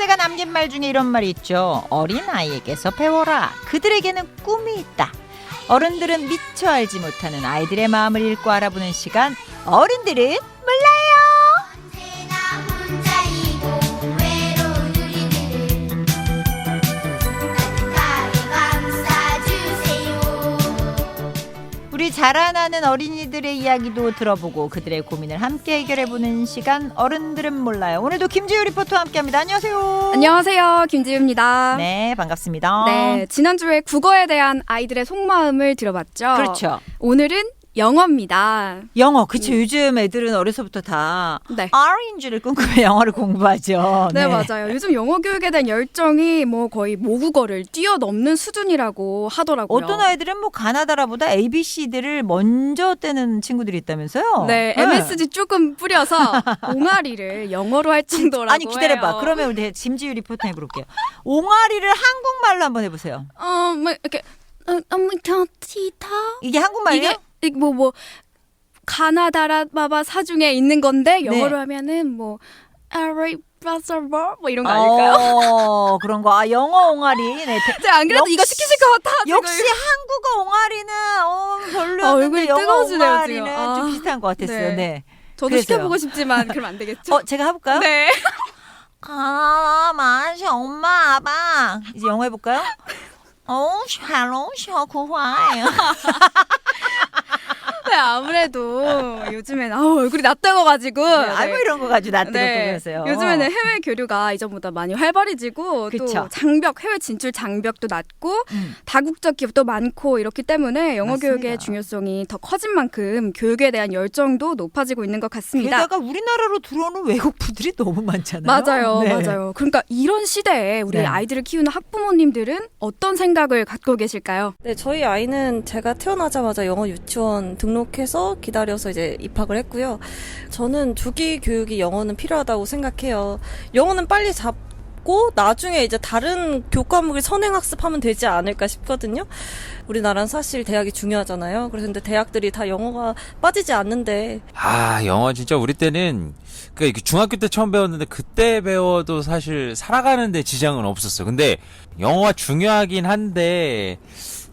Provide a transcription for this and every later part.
박지훈 에세가 남긴 말 중에 이런 말이 있죠. 어린 아이에게서 배워라. 그들에게는 꿈이 있다. 어른들은 미처 알지 못하는 아이들의 마음을 읽고 알아보는 시간. 어른들은 몰라 자라나는 어린이들의 이야기도 들어보고 그들의 고민을 함께 해결해보는 시간. 어른들은 몰라요. 오늘도 김지유 리포터와 함께합니다. 안녕하세요. 안녕하세요. 김지우입니다. 네, 반갑습니다. 네, 지난주에 국어에 대한 아이들의 속마음을 들어봤죠. 그렇죠. 오늘은 영어입니다. 영어, 그쵸. 요즘 애들은 어려서부터 다 네. R인지를 꿈꾸며 영어를 공부하죠. 네, 맞아요. 요즘 영어 교육에 대한 열정이 뭐 거의 모국어를 뛰어넘는 수준이라고 하더라고요. 어떤 아이들은 뭐 가나다라보다 ABC들을 먼저 떼는 친구들이 있다면서요? 네, MSG 조금 뿌려서 옹알이를 영어로 할 정도라고 아니 기다려봐. 해요. 그러면 우리 짐지유 리포터에 물어볼게요. 옹알이를 한국말로 한번 해보세요. 어, 뭐 이렇게 어, 티타 이게 한국말이에요? 이게 뭐뭐 뭐, 가나다라 바바 사중에 있는 건데 영어로 네. 하면은 뭐 아리 브라서버 뭐 이런 거 아닐까요? 어, 그런 거. 아 영어 옹알이. 네. 대- 제가 안 그래도 이거 역시- 시키실 것 같아. 역시 한국어 옹알이는 어, 별로였는데 아, 얼굴이 영어 뜨거워지네요, 옹알이는 지금. 아, 좀 비슷한 것 같았어요. 네. 네. 저도 그래서요. 시켜보고 싶지만 그럼 안 되겠죠? 어, 제가 해볼까요? 네. 아, 맛이 엄마, 아빠. 이제 영어 해볼까요? 어, 샬롬, 샤쿠화예요. 네, 아무래도 요즘엔 아우 얼굴이 낯뜨거가지고. 아이고 이런 거 가지고 나 뜨겁고 네. 그러세요. 요즘에는 해외 교류가 이전보다 많이 활발해지고 그쵸. 또 장벽 해외 진출 장벽도 낮고 음. 다국적 기업도 많고 이렇기 때문에 영어 맞습니다. 교육의 중요성이 더 커진 만큼 교육에 대한 열정도 높아지고 있는 것 같습니다. 게다가 우리나라로 들어오는 외국 분들이 너무 많잖아요. 맞아요, 네. 맞아요. 그러니까 이런 시대에 우리 네. 아이들을 키우는 학부모님들은 어떤 생각을 갖고 계실까요? 네, 저희 아이는 제가 태어나자마자 영어 유치원 등록 해서 기다려서 이제 입학을 했고요. 저는 조기 교육이 영어는 필요하다고 생각해요. 영어는 빨리 잡 고 나중에 이제 다른 교과목을 선행학습하면 되지 않을까 싶거든요. 우리나라는 사실 대학이 중요하잖아요. 그래서 근데 대학들이 다 영어가 빠지지 않는데 아, 영어 진짜 우리 때는 그 중학교 때 처음 배웠는데 그때 배워도 사실 살아가는데 지장은 없었어. 근데 영어가 중요하긴 한데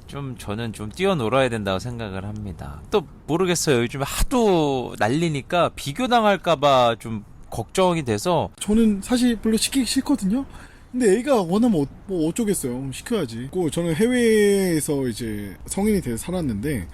좀 저는 좀 뛰어놀아야 된다고 생각을 합니다. 또 모르겠어요. 요즘 하도 난리니까 비교당할까봐 좀 걱정이 돼서 저는 사실 별로 시키기 싫거든요. 근데 애가 원하면 어, 뭐 어쩌겠어요. 시켜야지. 그 저는 해외에서 이제 성인이 돼서 살았는데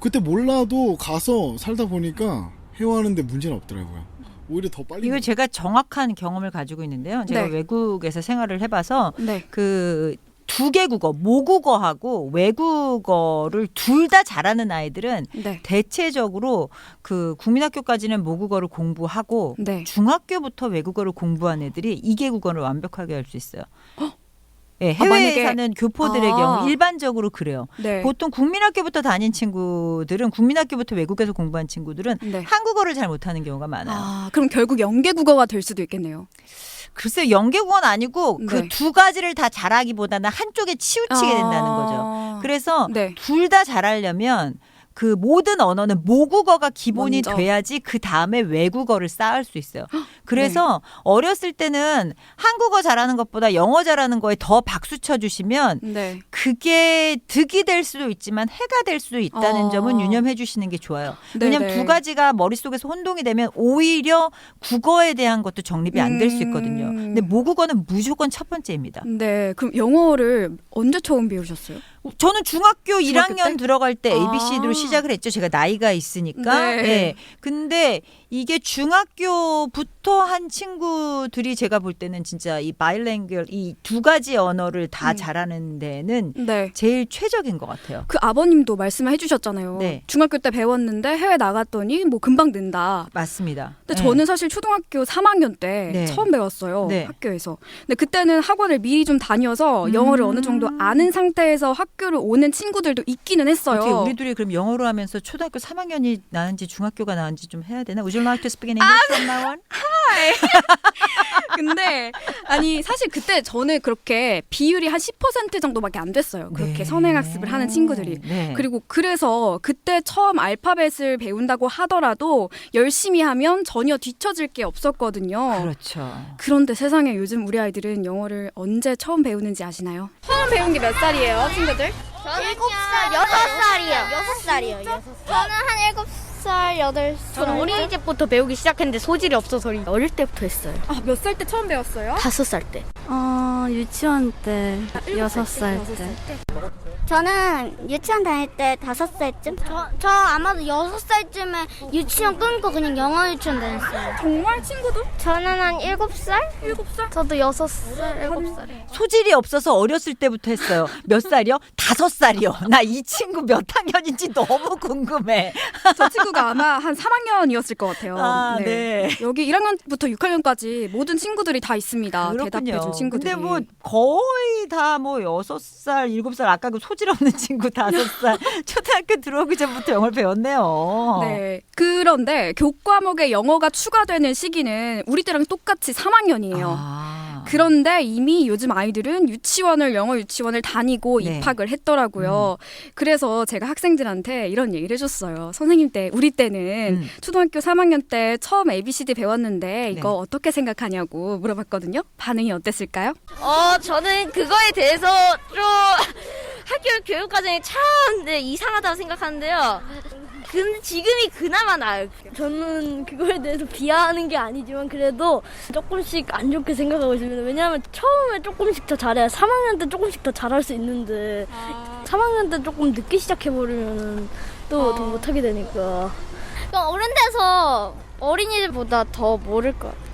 그때 몰라도 가서 살다 보니까 회화하는데 문제는 없더라고요. 오히려 더 빨리. 이거 제가 정확한 경험을 가지고 있는데요. 제가 네. 외국에서 생활을 해봐서 네. 그 두 개 국어, 모국어하고 외국어를 둘 다 잘하는 아이들은 네. 대체적으로 그 국민학교까지는 모국어를 공부하고 네. 중학교부터 외국어를 공부한 애들이 이개 국어를 완벽하게 할 수 있어요. 예, 아, 해외에 만약에- 사는 교포들의 아. 경우 일반적으로 그래요. 네. 보통 국민학교부터 다닌 친구들은 국민학교부터 외국에서 공부한 친구들은 네. 한국어를 잘 못하는 경우가 많아요. 아, 그럼 결국 연계 국어가 될 수도 있겠네요. 글쎄 연계국어는 아니고 네. 그두 가지를 다 잘하기보다는 한쪽에 치우치게 된다는 거죠. 아. 그래서 네. 둘다 잘하려면 그 모든 언어는 모국어가 기본이 먼저. 돼야지 그 다음에 외국어를 쌓을 수 있어요. 네. 그래서 어렸을 때는 한국어 잘하는 것보다 영어 잘하는 거에 더 박수 쳐주시면 네. 그게 득이 될 수도 있지만 해가 될 수도 있다는 어. 점은 유념해 주시는 게 좋아요. 네, 왜냐하면 네. 두 가지가 머릿속에서 혼동이 되면 오히려 국어에 대한 것도 정립이 안 될 수 있거든요. 음. 근데 모국어는 무조건 첫 번째입니다. 네. 그럼 영어를 언제 처음 배우셨어요? 저는 중학교, 중학교 1학년 때? 들어갈 때 아. ABCD로 시작을 했죠. 제가 나이가 있으니까. 네. 예. 근데 이게 중학교부터 한 친구들이 제가 볼 때는 진짜 이 바이랭글 이두 가지 언어를 다 음. 잘하는 데는 네. 제일 최적인 것 같아요. 그 아버님도 말씀을 해주셨잖아요. 네. 중학교 때 배웠는데 해외 나갔더니 뭐 금방 는다. 맞습니다. 근데 예. 저는 사실 초등학교 3학년 때 네. 처음 배웠어요. 네. 학교에서. 근데 그때는 학원을 미리 좀 다녀서 영어를 음. 어느 정도 아는 상태에서 학교를 오는 친구들도 있기는 했어요. 어떻게 우리 둘이 그럼 영어로 하면서 초등학교 3학년이 나은지 중학교가 나은지 좀 해야 되나? Would you like to speak in English from now on? 근데 아니 사실 그때 저는 그렇게 비율이 한 10% 정도밖에 안 됐어요. 그렇게 네. 선행학습을 하는 친구들이. 네. 그리고 그래서 그때 처음 알파벳을 배운다고 하더라도 열심히 하면 전혀 뒤처질 게 없었거든요. 그렇죠. 그런데 세상에 요즘 우리 아이들은 영어를 언제 처음 배우는지 아시나요? 처음 배운 게 몇 살이에요, 친구들? 일곱 살, 여섯 살이요. 여섯 살이요. 여섯 살. 저는 한 일곱 살, 여덟 살. 저는 어린이집부터 배우기 시작했는데 소질이 없어서 어릴 때부터 했어요. 아, 몇 살 때 처음 배웠어요? 다섯 살 때. 어, 유치원 때, 여섯 살 때. 저는 유치원 다닐 때 다섯 살쯤? 저, 저 아마도 여섯 살쯤에 유치원 끊고 그냥 영어 유치원 다녔어요. 정말 친구도? 저는 한 일곱 살? 일곱 살? 저도 여섯 살, 일곱 살. 소질이 없어서 어렸을 때부터 했어요. 몇 살이요? 다섯 살이요. 나 이 친구 몇 학년인지 너무 궁금해. 저 친구 가 아마 한 3학년이었을 것 같아요. 아, 네. 여기 1학년부터 6학년까지 모든 친구들이 다 있습니다. 대답해준 친구들이. 근데 뭐 거의 다뭐 여섯 살, 일곱 살 아까 그 소질 없는 친구 다섯 살 초등학교 들어오기 전부터 영어를 배웠네요. 네. 그런데 교과목에 영어가 추가되는 시기는 우리 때랑 똑같이 3학년이에요. 아. 그런데 이미 요즘 아이들은 유치원을 영어 유치원을 다니고 네. 입학을 했더라고요. 그래서 제가 학생들한테 이런 얘기를 해줬어요. 선생님 때 우리 때는 음. 초등학교 3학년 때 처음 ABCD 배웠는데 이거 네. 어떻게 생각하냐고 물어봤거든요. 반응이 어땠을까요? 어, 저는 그거에 대해서 좀 학교 교육 과정이 참 네, 이상하다고 생각하는데요. 근데 지금이 그나마 나아요. 저는 그거에 대해서 비하하는 게 아니지만 그래도 조금씩 안 좋게 생각하고 있습니다. 왜냐하면 처음에 조금씩 더 잘해야 3학년 때 조금씩 더 잘할 수 있는데 3학년 때 조금 늦게 시작해버리면 또더 못하게 되니까. 그러니까 어른 돼서 어린이들보다 더 모를 것 같아요.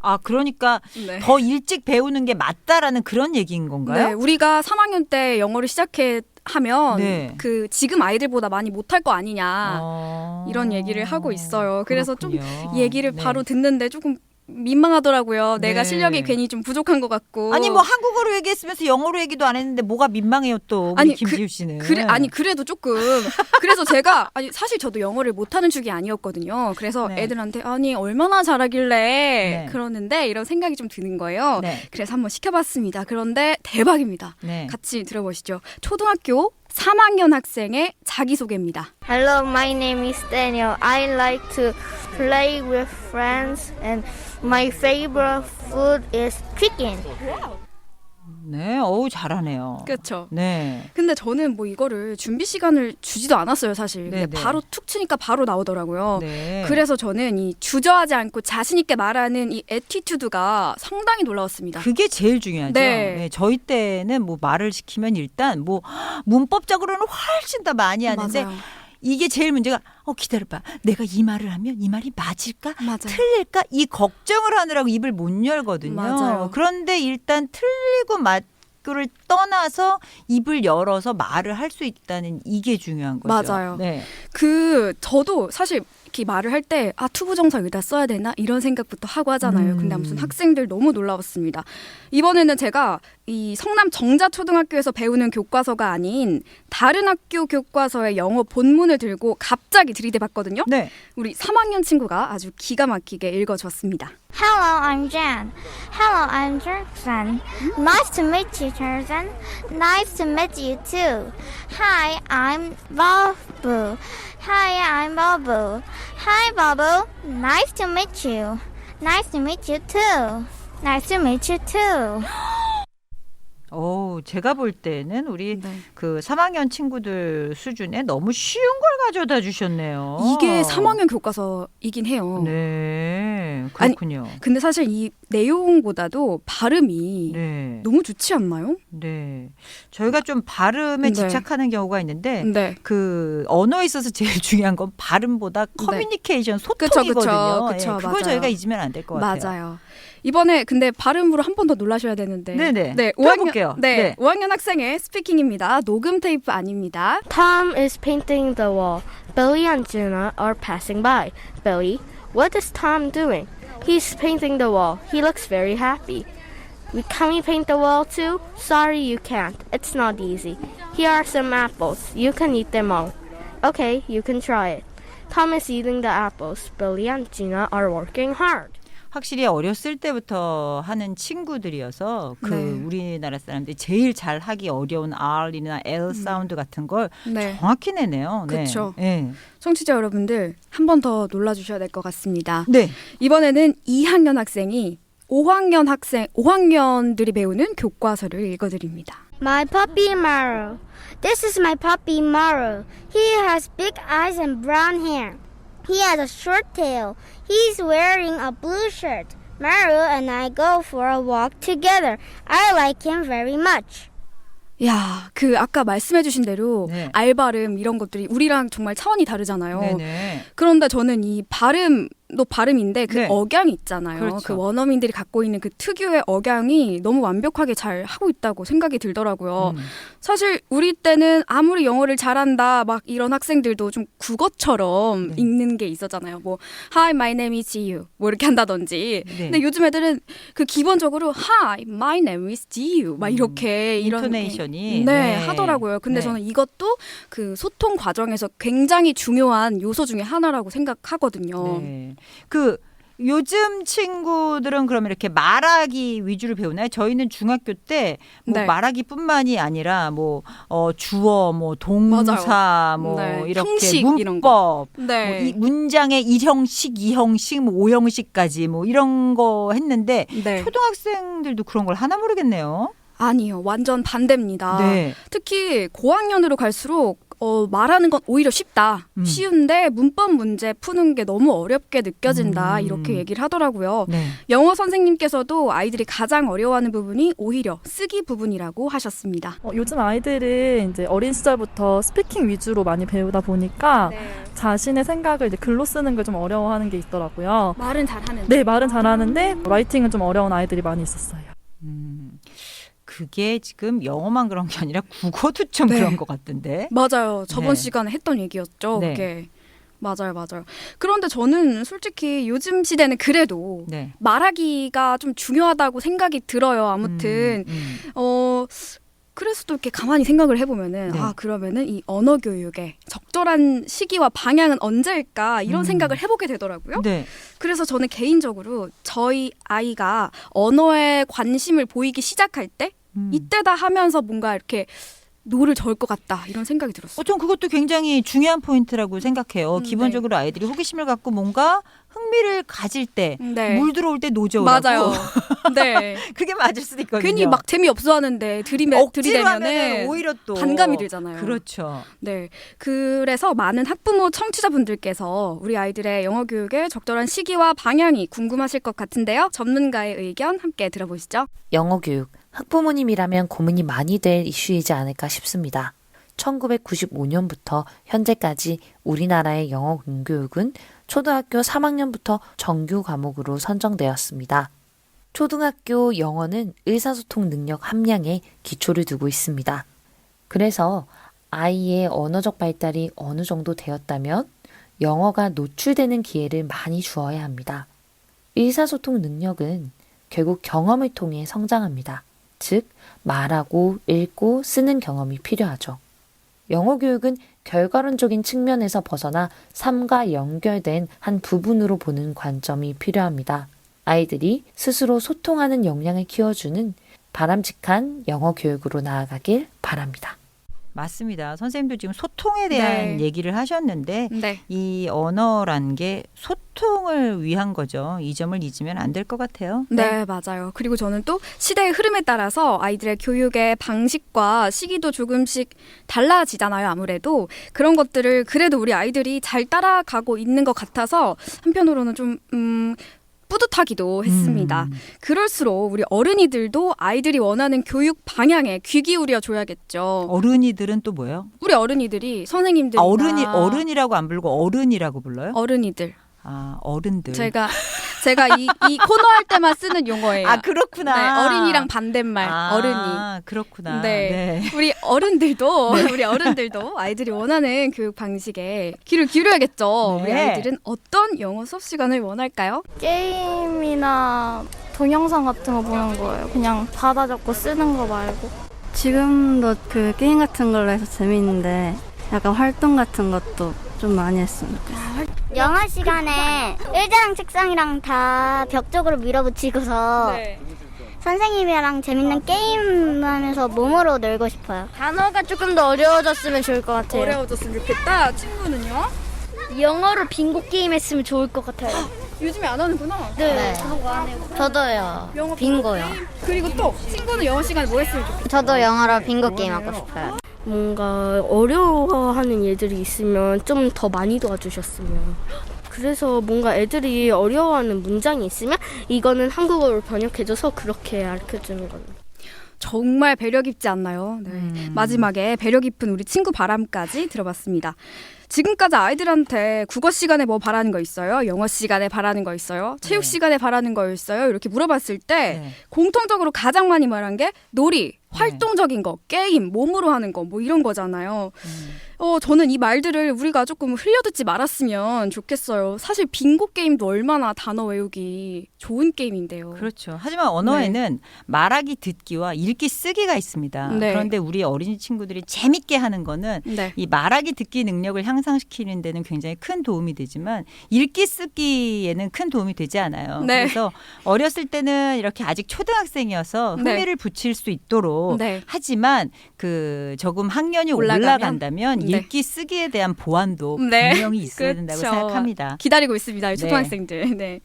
아 그러니까 네. 더 일찍 배우는 게 맞다라는 그런 얘기인 네, 건가요? 우리가 3학년 때 영어를 시작해 하면 네. 그 지금 아이들보다 많이 못할 거 아니냐 어. 이런 얘기를 하고 있어요. 그래서 좀 그렇군요. 얘기를 네. 바로 듣는데 조금 민망하더라고요. 내가 네. 실력이 괜히 좀 부족한 것 같고. 아니 뭐 한국어로 얘기했으면서 영어로 얘기도 안 했는데 뭐가 민망해요 또 우리 아니, 김지우 씨는. 그 래 아니 그래도 조금 그래서 제가 아니 사실 저도 영어를 못하는 축이 아니었거든요. 그래서 네. 애들한테 아니 얼마나 잘하길래 네. 그러는데 이런 생각이 좀 드는 거예요. 네. 그래서 한번 시켜봤습니다. 그런데 대박입니다. 네. 같이 들어보시죠. 초등학교 3학년 학생의 자기소개입니다. Hello, my name is Daniel. I like to play with friends and my favorite food is chicken. 네, 어우 잘하네요. 그렇죠. 네. 근데 저는 뭐 이거를 준비 시간을 주지도 않았어요, 사실. 근데 네네. 바로 툭 치니까 바로 나오더라고요. 네. 그래서 저는 이 주저하지 않고 자신 있게 말하는 이 에티튜드가 상당히 놀라웠습니다. 그게 제일 중요하죠. 네. 네, 저희 때는 뭐 말을 시키면 일단 뭐 문법적으로는 훨씬 더 많이 하는데 맞아요. 이게 제일 문제가 어 기다려봐 내가 이 말을 하면 이 말이 맞을까 맞아요. 틀릴까 이 걱정을 하느라고 입을 못 열거든요. 맞아요. 그런데 일단 틀리고 맞고를 떠나서 입을 열어서 말을 할 수 있다는 이게 중요한 거죠. 맞아요. 네. 그 저도 사실 이렇게 말을 할 때 아 투부정사 여기다 써야 되나 이런 생각부터 하고 하잖아요. 음. 근데 아무튼 학생들 너무 놀라웠습니다. 이번에는 제가 이 성남 정자초등학교에서 배우는 교과서가 아닌 다른 학교 교과서의 영어 본문을 들고 갑자기 들이대봤거든요. 네. 우리 3학년 친구가 아주 기가 막히게 읽어줬습니다. Hello, I'm Jan. Hello, I'm Jackson. Nice to meet you, Tarzan. Nice to meet you too. Hi, I'm Babu. Hi, I'm Babu. Hi, Babu. Nice to meet you. Nice to meet you too. Nice to meet you too. 오, 제가 볼 때는 우리 네. 그 3학년 친구들 수준에 너무 쉬운 걸 가져다 주셨네요. 이게 3학년 교과서이긴 해요. 네, 그렇군요. 근데 사실 이 내용보다도 발음이 네, 너무 좋지 않나요? 네. 저희가 좀 발음에 네. 집착하는 경우가 있는데 네. 그 언어에 있어서 제일 중요한 건 발음보다 커뮤니케이션 소통이거든요. 그쵸, 그쵸, 예, 그걸. 저희가 잊으면 안 될 것 같아요. 맞아요. 이번에 근데 발음으로 한 번 더 놀라셔야 되는데. 네네. 네, 들어 볼게요. 5학년, 네, 네. 5학년 학생의 스피킹입니다. 녹음 테이프 아닙니다. Tom is painting the wall. Billy and Gina are passing by. Billy, what is Tom doing? He's painting the wall. He looks very happy. We, can we paint the wall too? Sorry, you can't. It's not easy. Here are some apples. You can eat them all. Okay, you can try it. Tom is eating the apples. Billy and Gina are working hard. 확실히 어렸을 때부터 하는 친구들이어서 그 네. 우리나라 사람들이 제일 잘 하기 어려운 R이나 L 사운드 같은 걸 네. 정확히 내네요. 네. 그쵸. 네. 청취자 여러분들 한 번 더 놀라 주셔야 될 것 같습니다. 네. 이번에는 2학년 학생이 5학년 학생, 5학년들이 배우는 교과서를 읽어 드립니다. My puppy Maru. This is my puppy Maru. He has big eyes and brown hair. He has a short tail. He's wearing a blue shirt. Maru and I go for a walk together. I like him very much. 야, 그 아까 말씀해주신 대로 네. 알 발음 이런 것들이 우리랑 정말 차원이 다르잖아요. 네네. 그런데 저는 이 발음 도 발음인데 그 네. 억양이 있잖아요. 그렇죠. 그 원어민들이 갖고 있는 그 특유의 억양이 너무 완벽하게 잘 하고 있다고 생각이 들더라고요. 음. 사실 우리 때는 아무리 영어를 잘한다 막 이런 학생들도 좀 국어처럼 네. 읽는 게 있었잖아요. 뭐 Hi, my name is Jiu 뭐 이렇게 한다든지. 네. 근데 요즘 애들은 그 기본적으로 Hi, my name is Jiu 막 이렇게 이런 음. 인토네이션이 네, 네. 하더라고요. 근데 네. 저는 이것도 그 소통 과정에서 굉장히 중요한 요소 중에 하나라고 생각하거든요. 네. 그 요즘 친구들은 그러면 이렇게 말하기 위주로 배우나요? 저희는 중학교 때 뭐 네. 말하기뿐만이 아니라 뭐 어, 주어, 뭐 동사, 뭐 네, 이렇게 형식 문법, 이런 거. 뭐 네. 이 문장의 일형식 이형식 뭐 오형식까지 뭐 이런 거 했는데 네. 초등학생들도 그런 걸 하나 모르겠네요. 아니요. 완전 반대입니다. 네. 특히 고학년으로 갈수록 어, 말하는 건 오히려 쉽다. 음. 쉬운데 문법 문제 푸는 게 너무 어렵게 느껴진다. 음. 이렇게 얘기를 하더라고요. 네. 영어 선생님께서도 아이들이 가장 어려워하는 부분이 오히려 쓰기 부분이라고 하셨습니다. 어, 요즘 아이들은 이제 어린 시절부터 스피킹 위주로 많이 배우다 보니까 자신의 생각을 이제 글로 쓰는 걸 좀 어려워하는 게 있더라고요. 말은 잘하는. 네, 말은 잘하는데 라이팅은 좀 어려운 아이들이 많이 있었어요. 음. 그게 지금 영어만 그런 게 아니라 국어도 좀 네. 그런 것 같던데. 맞아요. 저번 네. 시간에 했던 얘기였죠. 네. 그게. 맞아요, 맞아요. 그런데 저는 솔직히 요즘 시대는 그래도 네. 말하기가 좀 중요하다고 생각이 들어요. 아무튼 음, 음. 어 그래서 또 이렇게 가만히 생각을 해보면은 네. 아 그러면은 이 언어 교육의 적절한 시기와 방향은 언제일까 이런 음. 생각을 해보게 되더라고요. 네. 그래서 저는 개인적으로 저희 아이가 언어에 관심을 보이기 시작할 때 음. 이때다 하면서 뭔가 이렇게 노를 저을 것 같다 이런 생각이 들었어요. 어, 전 그것도 굉장히 중요한 포인트라고 생각해요. 음, 기본적으로 아이들이 호기심을 갖고 뭔가 흥미를 가질 때, 네. 물 들어올 때 노져오라고. 맞아요. 네. 그게 맞을 수도 있거든요. 괜히 막 재미 없어 하는데 들이매 억지로 하면 들이대면은 오히려 또 반감이 들잖아요. 그렇죠. 네. 그래서 많은 학부모 청취자분들께서 우리 아이들의 영어 교육의 적절한 시기와 방향이 궁금하실 것 같은데요. 전문가의 의견 함께 들어보시죠. 영어 교육, 학부모님이라면 고민이 많이 될 이슈이지 않을까 싶습니다. 1995년부터 현재까지 우리나라의 영어 공교육은 초등학교 3학년부터 정규 과목으로 선정되었습니다. 초등학교 영어는 의사소통 능력 함량에 기초를 두고 있습니다. 그래서 아이의 언어적 발달이 어느 정도 되었다면 영어가 노출되는 기회를 많이 주어야 합니다. 의사소통 능력은 결국 경험을 통해 성장합니다. 즉, 말하고 읽고 쓰는 경험이 필요하죠. 영어 교육은 결과론적인 측면에서 벗어나 삶과 연결된 한 부분으로 보는 관점이 필요합니다. 아이들이 스스로 소통하는 역량을 키워주는 바람직한 영어 교육으로 나아가길 바랍니다. 맞습니다. 선생님도 지금 소통에 대한 네. 얘기를 하셨는데 네. 이 언어란 게 소통을 위한 거죠. 이 점을 잊으면 안 될 것 같아요. 네, 맞아요. 그리고 저는 또 시대의 흐름에 따라서 아이들의 교육의 방식과 시기도 조금씩 달라지잖아요, 아무래도. 그런 것들을 그래도 우리 아이들이 잘 따라가고 있는 것 같아서 한편으로는 좀, 음, 뿌듯하기도 했습니다. 음. 그럴수록 우리 어른이들도 아이들이 원하는 교육 방향에 귀 기울여 줘야겠죠. 어른이들은 또 뭐예요? 우리 어른이들이 선생님들 아, 어른이 어른이라고 안 부르고 어른이라고 불러요? 어른이들. 아, 어른들. 제가 제가 이, 이 코너 할 때만 쓰는 용어예요. 아, 그렇구나. 네, 어린이랑 반대말 아, 어른이. 그렇구나. 네. 우리 어른들도 우리 어른들도 아이들이 원하는 교육 방식에 귀를 기울여야겠죠. 우리 네. 아이들은 어떤 영어 수업 시간을 원할까요? 게임이나 동영상 같은 거 보는 거예요. 그냥 받아 적고 쓰는 거 말고. 지금도 그 게임 같은 걸로 해서 재밌는데 약간 활동 같은 것도 좀 많이 했으면 좋겠어요. 영어 시간에 의자랑 책상이랑 다 벽 쪽으로 밀어붙이고서 네. 선생님이랑 재밌는 게임 하면서 몸으로 놀고 싶어요. 단어가 조금 더 어려워졌으면 좋을 것 같아요. 어려워졌으면 좋겠다. 친구는요? 영어로 빙고 게임 했으면 좋을 것 같아요. 요즘에 안 하는구나. 네. 저도요. 영어 빙고요. 게임. 그리고 또 친구는 영어 시간에 뭐 했으면 좋겠어요? 저도 영어로 빙고 게임 하고 싶어요. 뭔가 어려워하는 애들이 있으면 좀 더 많이 도와주셨으면. 그래서 뭔가 애들이 어려워하는 문장이 있으면 이거는 한국어로 번역해줘서 그렇게 가르쳐주는 거예요. 정말 배려 깊지 않나요? 네. 음. 마지막에 배려 깊은 우리 친구 바람까지 들어봤습니다. 지금까지 아이들한테 국어 시간에 뭐 바라는 거 있어요? 영어 시간에 바라는 거 있어요? 체육 네. 시간에 바라는 거 있어요? 이렇게 물어봤을 때 네. 공통적으로 가장 많이 말한 게 놀이, 활동적인 거, 게임, 몸으로 하는 거, 뭐 이런 거잖아요. 음. 어, 저는 이 말들을 우리가 조금 흘려듣지 말았으면 좋겠어요. 사실 빙고 게임도 얼마나 단어 외우기 좋은 게임인데요. 그렇죠. 하지만 언어에는 말하기 듣기와 읽기 쓰기가 있습니다. 네. 그런데 우리 어린이 친구들이 재밌게 하는 거는 네. 이 말하기 듣기 능력을 향상시키는 데는 굉장히 큰 도움이 되지만 읽기 쓰기에는 큰 도움이 되지 않아요. 네. 그래서 어렸을 때는 이렇게 아직 초등학생이어서 네. 흥미를 붙일 수 있도록 네. 하지만 그 조금 학년이 올라가면? 올라간다면 네. 읽기 쓰기에 대한 보완도 네. 분명히 있어야 된다고 그렇죠. 생각합니다. 기다리고 있습니다. 이 초등학생들. 네.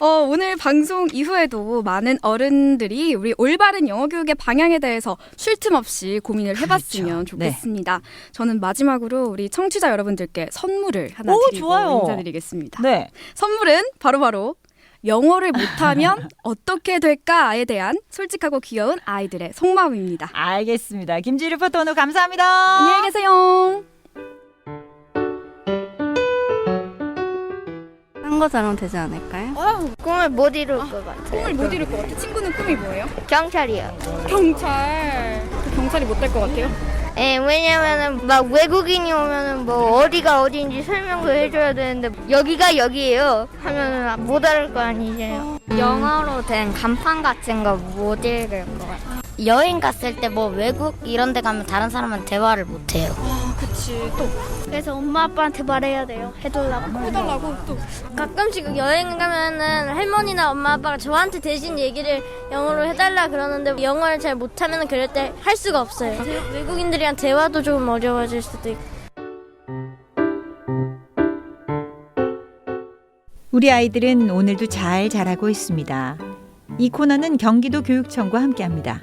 어, 오늘 방송 이후에도 많은 어른들이 우리 올바른 영어 교육의 방향에 대해서 쉴 틈 없이 고민을 해봤으면 그렇죠. 네. 좋겠습니다. 저는 마지막으로 우리 청취자 여러분들께 선물을 하나 오, 드리고 좋아요. 인사드리겠습니다. 네. 선물은 바로바로 영어를 못하면 어떻게 될까에 대한 솔직하고 귀여운 아이들의 속마음입니다. 알겠습니다. 김지 리포터 오늘 감사합니다. 안녕히 계세요. 한 것처럼 되지 않을까요? 꿈을 못 이룰 것 같아요. 꿈을 못 이룰 것 같아. 친구는 꿈이 뭐예요? 경찰이요. 경찰. 그 경찰이 못 될 것 같아요? 예, 왜냐면은 막 외국인이 오면은 뭐 어디가 어디인지 설명도 해줘야 되는데 여기가 여기예요 하면은 못 알을 거 아니에요. 영어로 된 간판 같은 거 못 읽을 것 같아요. 여행 갔을 때 뭐 외국 이런 데 가면 다른 사람은 대화를 못 해요. 아, 그치. 또 그래서 엄마 아빠한테 말해야 돼요. 해달라고. 해달라고 또. 가끔씩 여행 가면은 할머니나 엄마 아빠가 저한테 대신 얘기를 영어로 해달라 그러는데 영어를 잘 못하면 그럴 때 할 수가 없어요. 외국인들이랑 대화도 좀 어려워질 수도 있고. 우리 아이들은 오늘도 잘 자라고 있습니다. 이 코너는 경기도 교육청과 함께합니다.